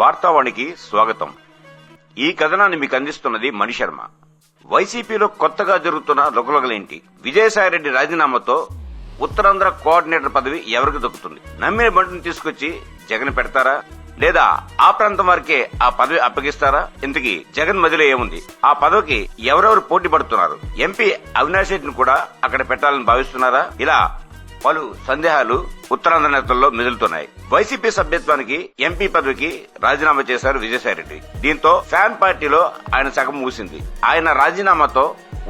వార్తావాణికి స్వాగతం. ఈ కథనాన్ని మీకు అందిస్తున్నది మణిశర్మ వైసీపీలో కొత్తగా జరుగుతున్న లొకలొకలేంటి విజయసాయిరెడ్డి రాజీనామాతో ఉత్తరాంధ్ర కోఆర్డినేటర్ పదవి ఎవరికి దక్కుతుంది? నమ్మిన బంటుని తీసుకొచ్చి జగన్ పెడతారా? లేదా ఆ ప్రాంతం వారికే ఆ పదవి అప్పగిస్తారా? ఇంతకీ జగన్ మదిలో ఏముంది? ఆ పదవికి ఎవరెవరు పోటీ పడుతున్నారు? ఎంపీ అవినాష్ రెడ్డిని కూడా అక్కడ పెట్టాలని భావిస్తున్నారా? ఇలా పలు సందేహాలు ఉత్తరాంధ్ర నేతల్లో మెదులుతున్నాయి వైసీపీ సభ్యత్వానికి ఎంపీ పదవికి రాజీనామా చేశారు విజయసాయిరెడ్డి. దీంతో ఫ్యాన్ పార్టీలో ఆయన సగం మూసింది ఆయన రాజీనామాతో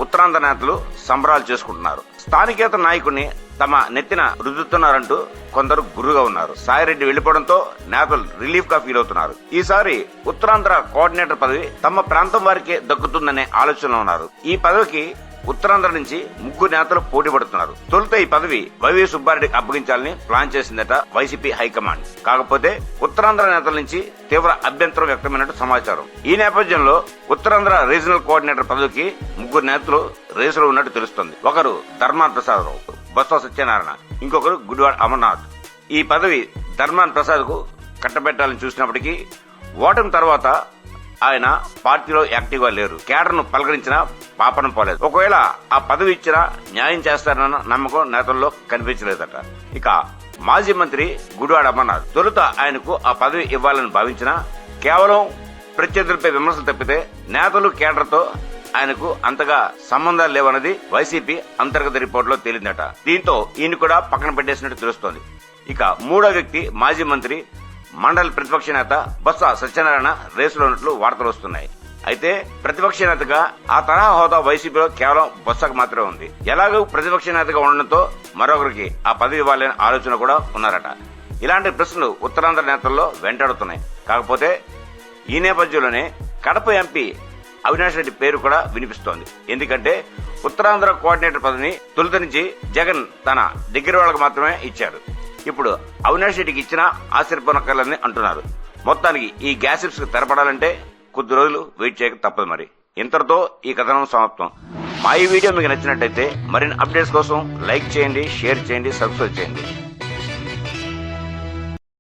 ఉత్తరాంధ్ర నేతలు సంబరాలు చేసుకుంటున్నారు. స్థానికేత నాయకుడిని తమ నెత్తిన రుద్దుతున్నారంటూ కొందరు గురుగా ఉన్నారు. సాయిరెడ్డి వెళ్ళిపోవడంతో నేతలు రిలీఫ్గా ఫీల్ అవుతున్నారు. ఈసారి ఉత్తరాంధ్ర కోఆర్డినేటర్ పదవి తమ ప్రాంతం వారికే దక్కుతుందనే ఆలోచనలో ఉన్నారు. ఈ పదవికి ఉత్తరాంధ్ర నుంచి ముగ్గురు నేతలు పోటీ పడుతున్నారు. తొలుత ఈ పదవి వైవి సుబ్బారెడ్డికి అప్పగించాలని ప్లాన్ చేసిందట వైసీపీ హైకమాండ్. కాకపోతే ఉత్తరాంధ్ర నేతల నుంచి తీవ్ర అభ్యంతరం వ్యక్తమైనట్టు సమాచారం. ఈ నేపథ్యంలో ఉత్తరాంధ్ర రీజనల్ కోఆర్డినేటర్ పదవికి ముగ్గురు నేతలు రేసులో ఉన్నట్టు తెలుస్తోంది. ఒకరు ధర్మాన్ ప్రసాదరావు బొత్స సత్యనారాయణ ఇంకొకరు గుడివాడ అమర్నాథ్. ఈ పదవి ధర్మాన్ ప్రసాద్కు కట్టబెట్టాలని చూసినప్పటికీ ఓటమి తర్వాత ఆయన పార్టీలో యాక్టివ్గా లేరు. కేడర్ను పలకరించిన పలకరించినా పాపన పోలేదు. ఒకవేళ ఆ పదవి ఇచ్చినా న్యాయం చేస్తారన్న నమ్మకం నేతల్లో కనిపించలేదట. ఇక మాజీ మంత్రి గుడివాడ అమర్నాథ్ తొలుత ఆయనకు ఆ పదవి ఇవ్వాలని భావించినా కేవలం ప్రత్యర్థులపై విమర్శలు తప్పితే నేతలు కేడర్తో ఆయనకు అంతగా సంబంధాలు లేవన్నది వైసీపీ అంతర్గత రిపోర్టులో తేలిందట. దీంతో ఈయన కూడా పక్కన పెట్టేసినట్టు తెలుస్తోంది. ఇక మూడో వ్యక్తి మాజీ మంత్రి మండల ప్రతిపక్ష నేత బొత్స సత్యనారాయణ రేసులో ఉన్నట్లు వార్తలు వస్తున్నాయి. అయితే ప్రతిపక్ష నేతగా ఆ తరహా హోదా వైసీపీలో కేవలం బొత్సకు మాత్రమే ఉంది. ఎలాగూ ప్రతిపక్ష నేతగా ఉండడంతో మరొకరికి ఆ పదవి ఇవ్వాలనే ఆలోచన కూడా ఉన్నారట. ఇలాంటి ప్రశ్నలు ఉత్తరాంధ్ర నేతల్లో వెంటాడుతున్నాయి. కాకపోతే ఈ నేపథ్యంలోనే కడప ఎంపీ అవినాష్ రెడ్డి పేరు కూడా వినిపిస్తోంది. ఎందుకంటే ఉత్తరాంధ్ర కోఆర్డినేటర్ పదవిని తొలుత నుంచి జగన్ తన దగ్గర వాళ్ళకు మాత్రమే ఇచ్చారు. ఇప్పుడు అవినాష్ రెడ్డికి ఇచ్చినా ఆశ్చర్యపోనక్కర్లేదని అంటున్నారు. మొత్తానికి ఈ గ్యాసిప్స్ తెరపడాలంటే కొద్ది రోజులు వెయిట్ చేయక తప్పదు మరి. ఇంతటితో ఈ కథనం సమాప్తం. మా ఈ వీడియో మీకు నచ్చినట్టయితే మరిన్ని అప్డేట్స్ కోసం లైక్ చేయండి షేర్ చేయండి సబ్స్క్రైబ్ చేయండి.